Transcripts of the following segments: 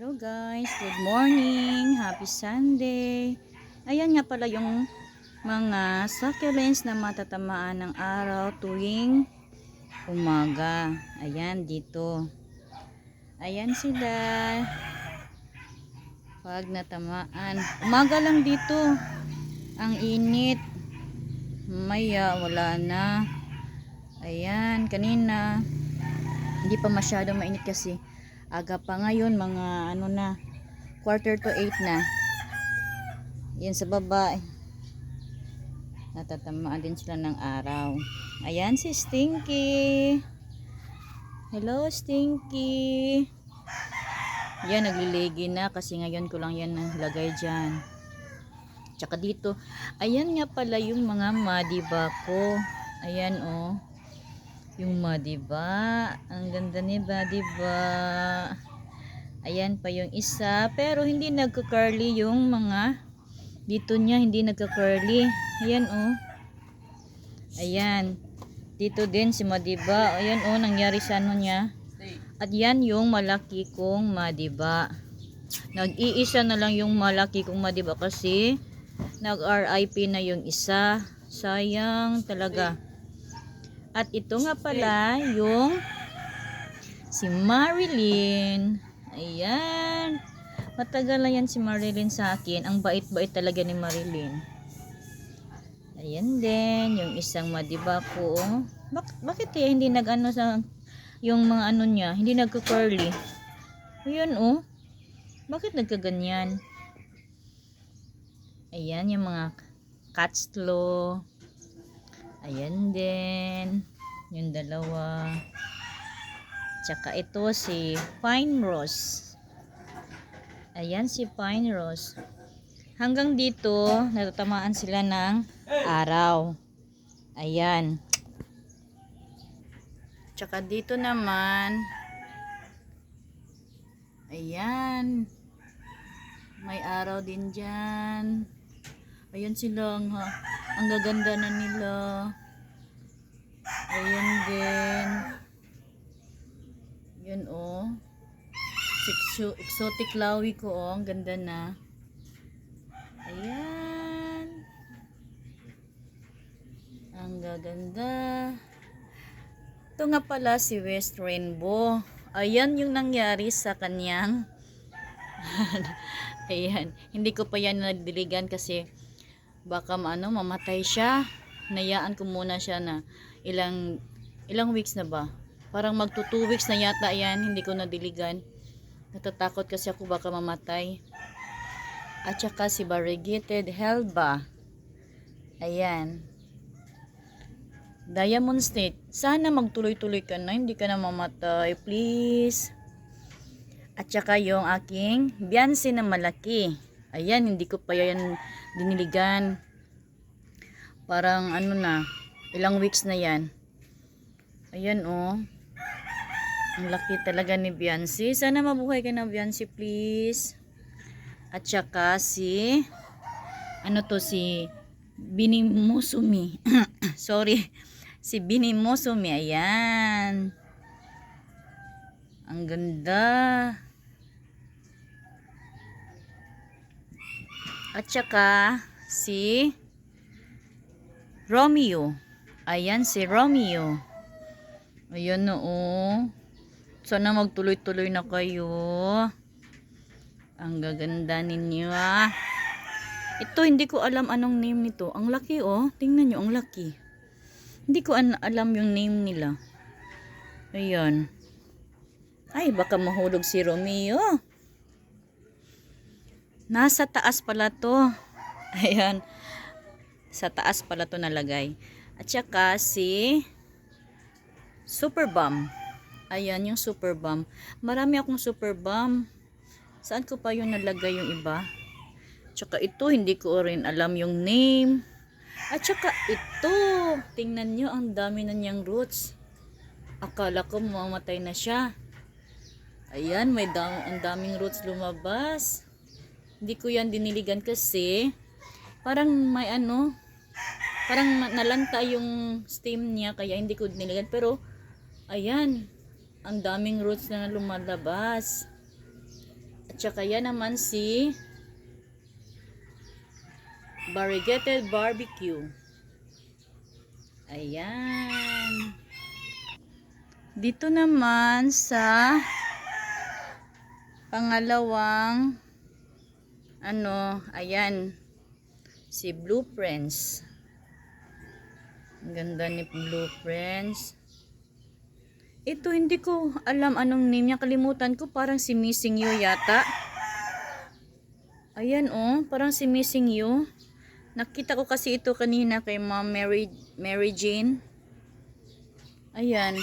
Hello guys, good morning, happy Sunday. Ayan nga pala yung mga succulents na matatamaan ng araw tuwing umaga. Ayan dito. Ayan sila. Pag natamaan. Umaga lang dito. Ang init. Maya, wala na. Ayan, kanina. Hindi pa masyado mainit kasi aga pa ngayon mga ano na quarter to 8 na. Yan sa baba eh. natatamaan din sila ng araw. Ayan si Stinky. Hello Stinky. Yan nagliligi na kasi ngayon ko lang yan nilagay dyan. Tsaka dito. Ayan nga pala yung mga madiba ko. Ayan oh yung madiba. Ang ganda ni diba? Ayan pa yung isa. Pero hindi nagka-curly yung mga dito niya. Hindi nagka-curly. Ayan oh. Ayan. Dito din si madiba. Ayan oh. Nangyari sa ano niya. At yan yung malaki kong madiba. Nag-iisa na lang yung malaki kong madiba kasi nag-RIP na yung isa. Sayang talaga. At ito nga pala yung si Marilyn. Ayan. Matagal na yan si Marilyn sa akin. Ang bait-bait talaga ni Marilyn. Ayan din. Yung isang madiba ko. Bak bakit eh hindi nag-ano sa yung mga ano niya. Hindi nagka-curly. Ayan oh. Bakit nagkaganyan? Ayan yung mga catslaw. Ayan din. Yung dalawa. Tsaka ito si Pine Rose. Ayan si Pine Rose. Hanggang dito, natatamaan sila ng araw. Ayan. Tsaka dito naman, ayan. May araw din dyan. Ayan sila. Ang, ang gaganda na nila. Ayan din. Yan oh. Exo- Exotic lawi ko oh. Ang ganda na. Ayan. Ang gaganda. Ito nga pala si West Rainbow. Ayan yung nangyari sa kanyang Ayan. Hindi ko pa yan nagdiligan kasi baka ano, mamatay siya. Nayaan ko muna siya na ilang ilang weeks na ba? Parang magto 2 weeks na yata yan. Hindi ko nadiligan. Natatakot kasi ako baka mamatay. At saka si variegated helba. Ayan. Diamond State. Sana magtuloy-tuloy ka na. Hindi ka na mamatay. Please. At saka yung aking Beyonce na malaki. Ayan, hindi ko pa yan diniligan. Parang ano na, ilang weeks na yan. Ayan oh. Ang laki talaga ni Beyonce. Sana mabuhay ka na Beyonce please. At saka si ano to si Bini Musumi. Sorry. Si Bini Musumi. Ayan. Ang ganda. At saka si Romeo. Ayan si Romeo. Ayan na oh. Sana magtuloy-tuloy na kayo. Ang gaganda ninyo ah. Ito hindi ko alam anong name nito. Ang laki oh. Tingnan nyo ang laki. Hindi ko alam yung name nila. Ayan. Ay baka mahulog si Romeo. Nasa taas pala to. Ayan. Sa taas pala to nalagay. At saka si Super Bomb. Ayan yung Super Bomb. Marami akong Super Bomb. Saan ko pa yung nalagay yung iba? Tsaka ito, hindi ko rin alam yung name. At saka ito, tingnan nyo, ang dami na niyang roots. Akala ko mamamatay na siya. Ayan, may dam ang daming roots lumabas. Hindi ko yan diniligan kasi parang may ano, parang nalanta yung stem niya kaya hindi ko diniligan. Pero, ayan, ang daming roots na lumalabas. At tsaka yan naman si variegated barbecue. Ayan. Dito naman sa pangalawang ano, ayan, si Blueprints. Ganda ni Blueprints. Ito hindi ko alam anong name niya. Kalimutan ko parang si Missing You yata. Ayan oh, parang si Missing You. Nakita ko kasi ito kanina kay Mom Mary, Mary Jane. Ayan.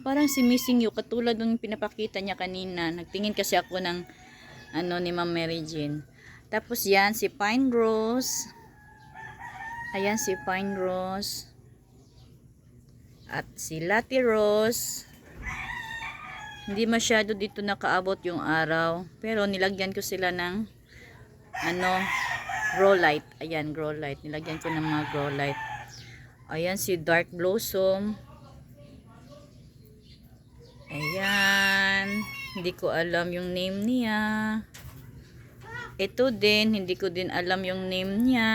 Parang si Missing You. Katulad nung pinapakita niya kanina. Nagtingin kasi ako ng ano ni Mom Mary Jane. Tapos yan, si Pine Rose. Ayan si Pine Rose. At si Lati Rose. Hindi masyado dito nakaabot yung araw. Pero nilagyan ko sila ng ano, grow light. Ayan, grow light. Nilagyan ko ng mga grow light. Ayan si Dark Blossom. Ayan. Hindi ko alam yung name niya. Ito din, hindi ko din alam yung name niya.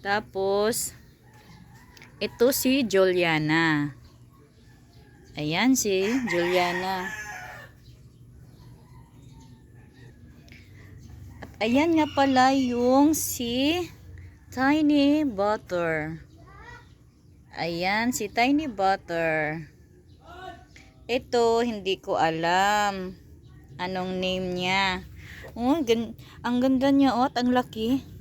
Tapos, ito si Juliana. Ayan si Juliana. At ayan nga pala yung si Tiny Butter. Ayan si Tiny Butter. Ito, hindi ko alam anong name niya. Oh, gan ang ganda niya oh, at ang laki.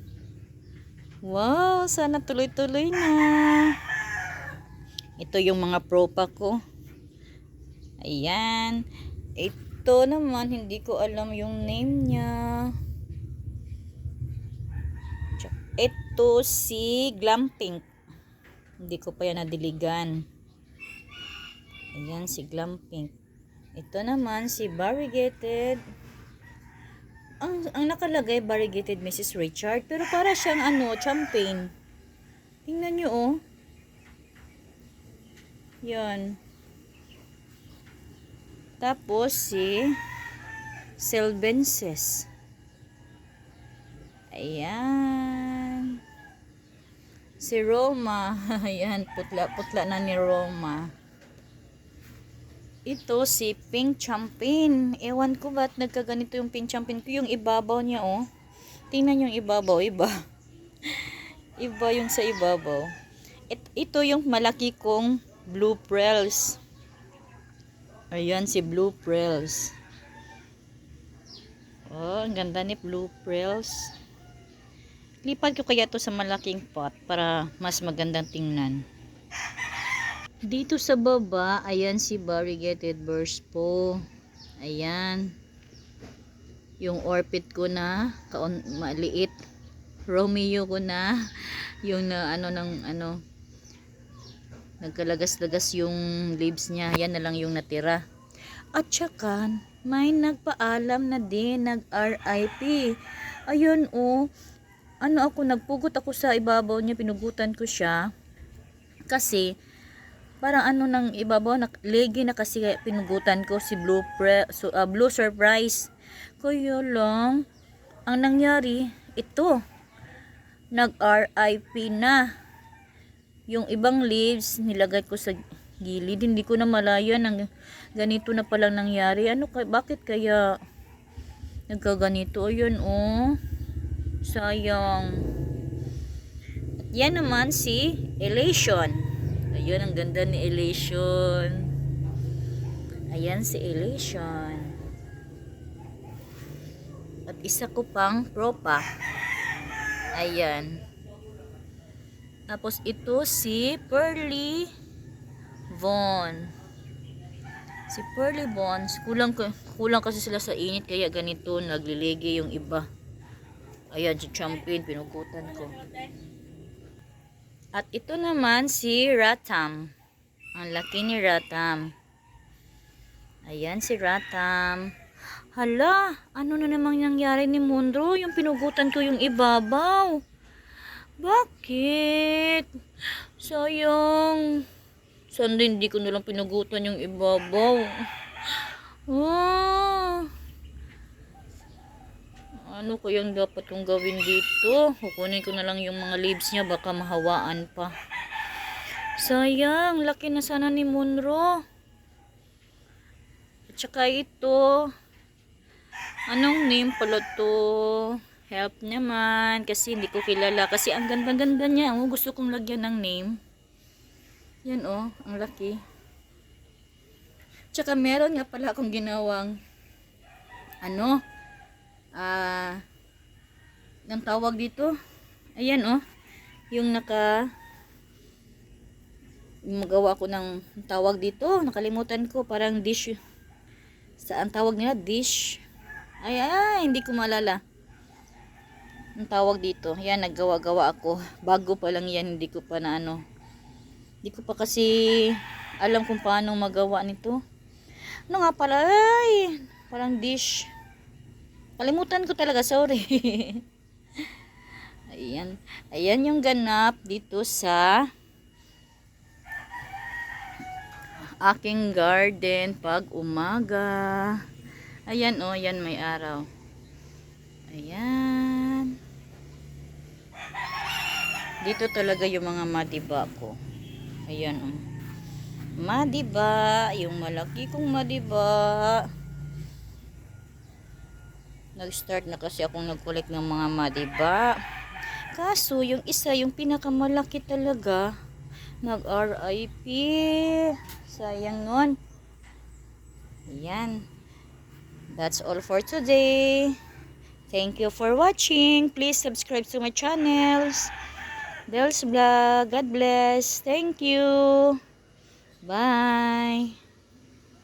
Wow, sana tuloy-tuloy na. Ito yung mga propa ko. Ayan. Ito naman, hindi ko alam yung name niya. Ito si Glam Pink. Hindi ko pa yan nadiligan. Ayan si Glam Pink. Ito naman si Variegated. Ang, ang nakalagay Variegated Mrs. Richard. Pero para siyang ano, champagne. Tingnan nyo oh. Yan. Tapos si Selbenses. Ayan. Si Roma. Ayan, putla-putla na ni Roma. Ito si Pink Champagne. Ewan ko ba't nagkaganito yung Pink Champagne ko. Yung ibabaw niya, oh. Tingnan yung ibabaw, iba. iba yung sa ibabaw. It, ito yung malaki kong Blue Prels. Ayan si Blue Prels. Oh, ang ganda ni Blue Prels. Lipat ko kaya to sa malaking pot para mas magandang tingnan. Dito sa baba, ayan si variegated burst po. Ayan. Yung orbit ko na, kaon maliit. Romeo ko na, yung na ano ng ano nagkalagas-lagas yung leaves niya. Yan na lang yung natira. At saka, may nagpaalam na din, nag-RIP. Ayun oh, ano ako, nagpugot ako sa ibabaw niya, pinugutan ko siya. Kasi, parang ano nang ibabaw, na, legi na kasi pinugutan ko si Blue, Pre, so, ah, Blue Surprise. Kaya lang, ang nangyari, ito, nag-RIP na. Yung ibang leaves, nilagay ko sa gilid. Hindi ko na malayan ang ganito na palang nangyari. Ano kay bakit kaya nagkaganito? Ayun, oh. Sayang. At yan naman si Elation. Ayun, ang ganda ni Elation. Ayan si Elation. At isa ko pang propa. Ayan. Tapos ito si Pearly Von. Si Pearly Von, kulang, kulang kasi sila sa init kaya ganito nagliligi yung iba. Ayan, si Champion, pinugutan ko. At ito naman si Ratam. Ang laki ni Ratam. Ayan si Ratam. Hala, ano na namang nangyari ni Mundro? Yung pinugutan ko yung ibabaw. Bakit? Sayang. Sana hindi ko nalang pinugutan yung ibabaw. Ah, Ano ko yung dapat kong gawin dito? Kukunin ko na lang yung mga leaves niya. Baka mahawaan pa. Sayang. Laki na sana ni Munro. At saka ito. Anong name pala to? Help naman. Kasi hindi ko kilala. Kasi ang ganda-ganda niya. Oh, gusto kong lagyan ng name. Yan oh. Ang laki. Tsaka meron nga pala akong ginawang ano ah ang tawag dito? Ayan oh. Yung naka magawa ko ng tawag dito nakalimutan ko parang dish. Saan tawag nila dish. Ay ay hindi ko maalala. Ang tawag dito yan naggawa-gawa ako. Bago pa lang yan hindi ko pa na ano. Hindi ko pa kasi alam kung paano magawa nito. Ano nga pala ay parang dish Kalimutan ko talaga, sorry. ayan. Ayan yung ganap dito sa aking garden pag umaga. Ayan oh, yan may araw. Ayan. Dito talaga yung mga madiba ko. Ayan oh. Madiba, yung malaki kong madiba. Nag-start na kasi akong nag-collect ng mga madiba. Kaso, yung isa, yung pinakamalaki talaga, nag-RIP. Sayang nun. Ayan. That's all for today. Thank you for watching. Please subscribe to my channels. Del's Vlog. God bless. Thank you. Bye.